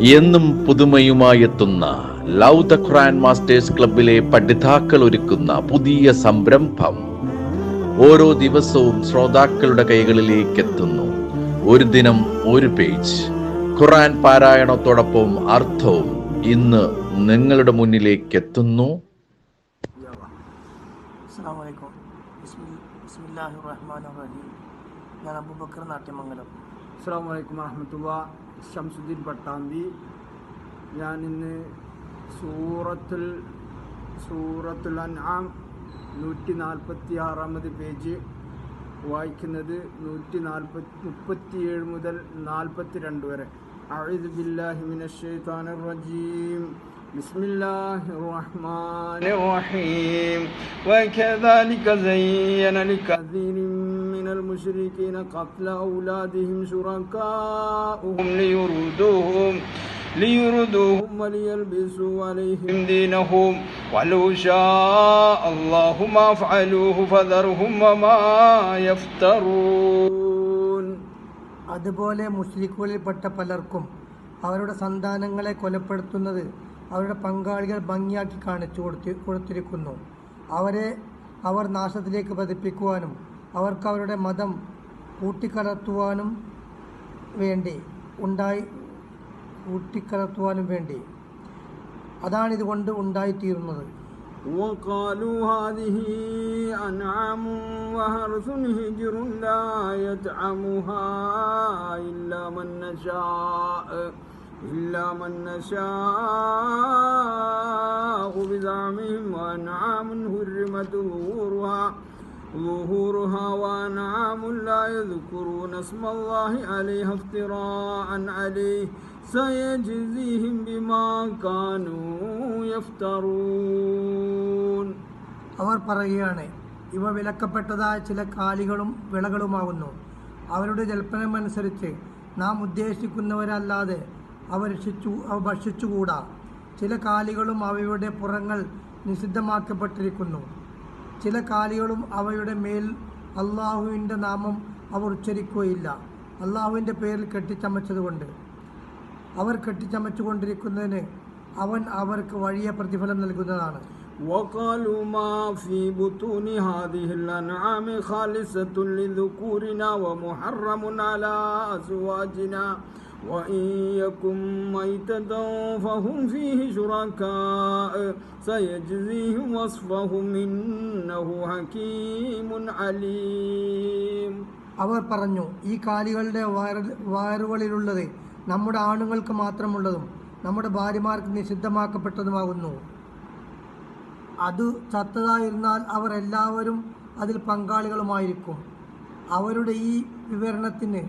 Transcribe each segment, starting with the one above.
എന്നും പുതുമയുമായെത്തുന്ന love the Quran masters ക്ലബിലെ പഠിതാക്കൾ ഒരുക്കുന്ന പുതിയ സംരംഭം ഓരോ ദിവസവും ശ്രോതാക്കളുടെ കൈകളിലേക്ക് എത്തുന്നു ഒരു ദിനം ഒരു പേജ്. ഖുറാൻ പാരായണത്തോടൊപ്പം അർത്ഥവും ഇന്ന് നിങ്ങളുടെ മുന്നിലേക്ക് എത്തുന്നു ഞാൻ അബൂബക്കർ നാട്യമംഗലം. അസ്സാം വലൈക്കും വറഹമത്തുള്ള ഷംസുദ്ദീൻ പട്ടാമ്പി ഞാൻ ഇന്ന് സൂറത്തുൽ സൂറത്തുൽ അൻആം നൂറ്റി നാൽപ്പത്തി ആറാമത് പേജ് വായിക്കുന്നത് നൂറ്റി നാൽപ്പത്തി മുപ്പത്തിയേഴ് മുതൽ നാൽപ്പത്തി രണ്ട് വരെ أعوذ بالله من الشيطان الرجيم بسم الله الرحمن الرحيم وكذلك زين لكثير من المشركين قتل أولادهم شركاؤهم ليردوهم ليردوهم وليلبسوا عليهم دينهم ولو شاء الله ما فعلوه فذرهم وما يفترون അതുപോലെ മുസ്ലിക്കുകളിൽപ്പെട്ട പലർക്കും അവരുടെ സന്താനങ്ങളെ കൊലപ്പെടുത്തുന്നത് അവരുടെ പങ്കാളികൾ ഭംഗിയാക്കി കാണിച്ചു കൊടുത്തി കൊടുത്തിരിക്കുന്നു അവരെ അവർ നാശത്തിലേക്ക് പതിപ്പിക്കുവാനും അവർക്ക് അവരുടെ മതം കൂട്ടിക്കലർത്തുവാനും വേണ്ടി ഉണ്ടായി കൂട്ടിക്കലർത്തുവാനും വേണ്ടി അതാണിതുകൊണ്ട് ഉണ്ടായിത്തീരുന്നത് وقالوا هذه أنعام وحرث هجر لا يطعمها إلا من نشاء إلا من نشاء بزعمهم وأنعام حرمت ظهورها ظهورها وأنعام لا يذكرون اسم الله عليها افتراء عليه سيجزيهم بما كانوا يفترون അവർ പറയുകയാണ് ഇവ വിലക്കപ്പെട്ടതായ ചില കാലികളും വിളകളുമാകുന്നു അവരുടെ ജൽപ്പനമനുസരിച്ച് നാം ഉദ്ദേശിക്കുന്നവരല്ലാതെ അവ രക്ഷിച്ചു അവ ഭക്ഷിച്ചുകൂടാ ചില കാലികളും അവയുടെ പുറങ്ങൾ നിഷിദ്ധമാക്കപ്പെട്ടിരിക്കുന്നു ചില കാലികളും അവയുടെ മേൽ അള്ളാഹുവിൻ്റെ നാമം അവർ ഉച്ചരിക്കുകയില്ല അള്ളാഹുവിൻ്റെ പേരിൽ കെട്ടിച്ചമച്ചതുകൊണ്ട് അവർ കെട്ടിച്ചമച്ചുകൊണ്ടിരിക്കുന്നതിന് അവൻ അവർക്ക് വലിയ പ്രതിഫലം നൽകുന്നതാണ് وقالوا ما في بطون هذه الأنعام خالصة لذكورنا ومحرم على أزواجنا وإن يكن ميتة فهم فيه شركاء سيجزيهم وصفهم إنه حكيم عليم അവർ പറഞ്ഞു ഈ കാലികളുടെ വയറ് വയറുകളിലുള്ളത് നമ്മുടെ ആണുങ്ങൾക്ക് മാത്രമുള്ളതും നമ്മുടെ ഭാര്യമാർക്ക് നിഷിദ്ധമാക്കപ്പെട്ടതുമാകുന്നു അത് ചത്തതായിരുന്നാൽ അവർ എല്ലാവരും അതിൽ പങ്കാളികളുമായിരിക്കും അവരുടെ ഈ വിവരണത്തിന്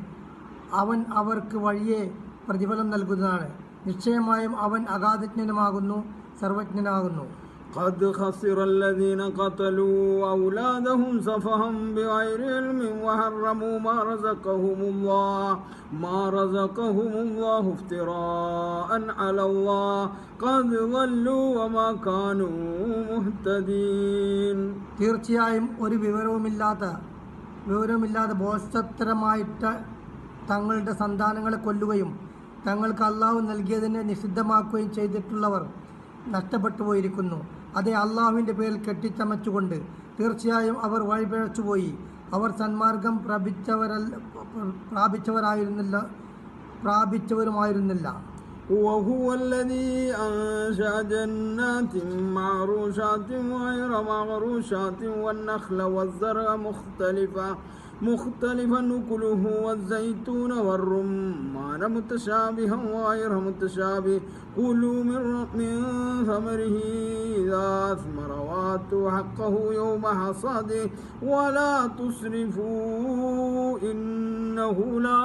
അവൻ അവർക്ക് വഴിയെ പ്രതിഫലം നൽകുന്നതാണ് നിശ്ചയമായും അവൻ അഗാധജ്ഞനുമാകുന്നു സർവജ്ഞനാകുന്നു قد خسر الذين قتلوا أولادهم سفها بغير علم وحرموا ما رزقهم الله ما رزقهم الله افتراء على الله قد ضلوا وما كانوا مهتدين തീർച്ചയായും ഒരു വിവരവുമില്ലാത്ത വിവരവുമില്ലാതെ ബോധത്തരമായിട്ട് തങ്ങളുടെ സന്താനങ്ങളെ കൊല്ലുകയും തങ്ങൾക്ക് അള്ളാഹു നൽകിയതിനെ നിഷിദ്ധമാക്കുകയും ചെയ്തിട്ടുള്ളവർ നഷ്ടപ്പെട്ടു പോയിരിക്കുന്നു അതേ അള്ളാഹുവിൻ്റെ പേരിൽ കെട്ടിച്ചമച്ചുകൊണ്ട് തീർച്ചയായും അവർ വഴിപിഴച്ചുപോയി അവർ സന്മാർഗം പ്രാപിച്ചവരല്ല പ്രാപിച്ചവരായിരുന്നില്ല പ്രാപിച്ചവരുമായിരുന്നില്ല وهو الذي أنشأ جنات معروشات وغير معروشات والنخل والزرع مختلفا مختلفا نكله والزيتون والرمان متشابها وغير متشابه كلوا من من ثمره إذا أثمر وآتوا حقه يوم حصاده ولا تسرفوا إنه لا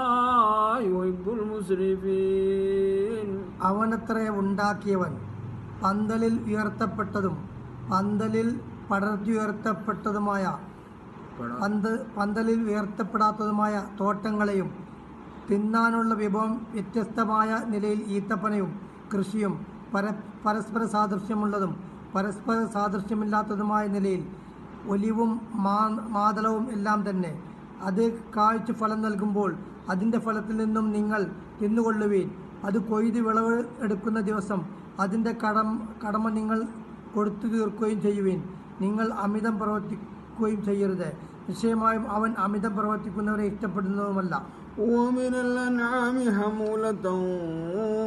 يحب المسرفين അവനത്രേ ഉണ്ടാക്കിയവൻ പന്തലിൽ ഉയർത്തപ്പെട്ടതും പന്തലിൽ പടർത്തിയുയർത്തപ്പെട്ടതുമായ പന്ത് പന്തലിൽ ഉയർത്തപ്പെടാത്തതുമായ തോട്ടങ്ങളെയും തിന്നാനുള്ള വിഭവം വ്യത്യസ്തമായ നിലയിൽ ഈത്തപ്പനയും കൃഷിയും പര പരസ്പര സാദൃശ്യമുള്ളതും പരസ്പര സാദൃശ്യമില്ലാത്തതുമായ നിലയിൽ ഒലിവും മാ മാതളവും എല്ലാം തന്നെ അത് കാഴ്ച ഫലം നൽകുമ്പോൾ അതിന്റെ ഫലത്തിൽ നിന്നും നിങ്ങൾ തിന്നുകൊള്ളുവീൻ. അത് കൊയ്ത് വിളവ് എടുക്കുന്ന ദിവസം അതിന്റെ കടം കടമ നിങ്ങൾ കൊടുത്തു തീർക്കുകയും ചെയ്യുവേൻ. നിങ്ങൾ അമിതം പ്രവർത്തിക്കുകയും ചെയ്യരുത്. നിശ്ചയമായും അവൻ അമിതം പ്രവർത്തിക്കുന്നവരെ ഇഷ്ടപ്പെടുന്നതുമല്ല ومن الأنعام حمولة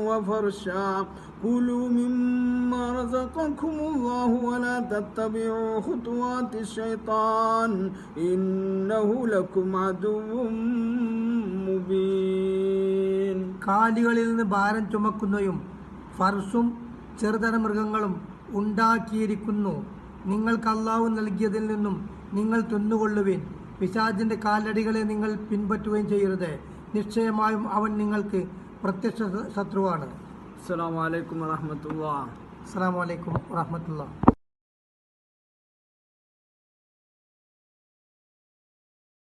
وفرشا كلوا مما رزقكم الله ولا تتبعوا خطوات الشيطان إنه لكم عدو مبين കാലുകളിൽ നിന്ന് ഭാരം ചുമക്കുന്നതും ഫർസും ചെറുതര മൃഗങ്ങളും ഉണ്ടാക്കിയിരിക്കുന്നു നിങ്ങൾക്ക് അള്ളാഹു നൽകിയതിൽ നിന്നും നിങ്ങൾ തിന്നുകൊള്ളുവിൻ. പിശാജിന്റെ കാലടികളെ നിങ്ങൾ പിൻപറ്റുകയും ചെയ്യരുത്. നിശ്ചയമായും അവൻ നിങ്ങൾക്ക് പ്രത്യക്ഷ ശത്രുവാണ്. അസ്സാം വലൈക്കും വാഹമത്തുള്ള അസ്സാം വലൈക്കും വാഹമത്തുള്ള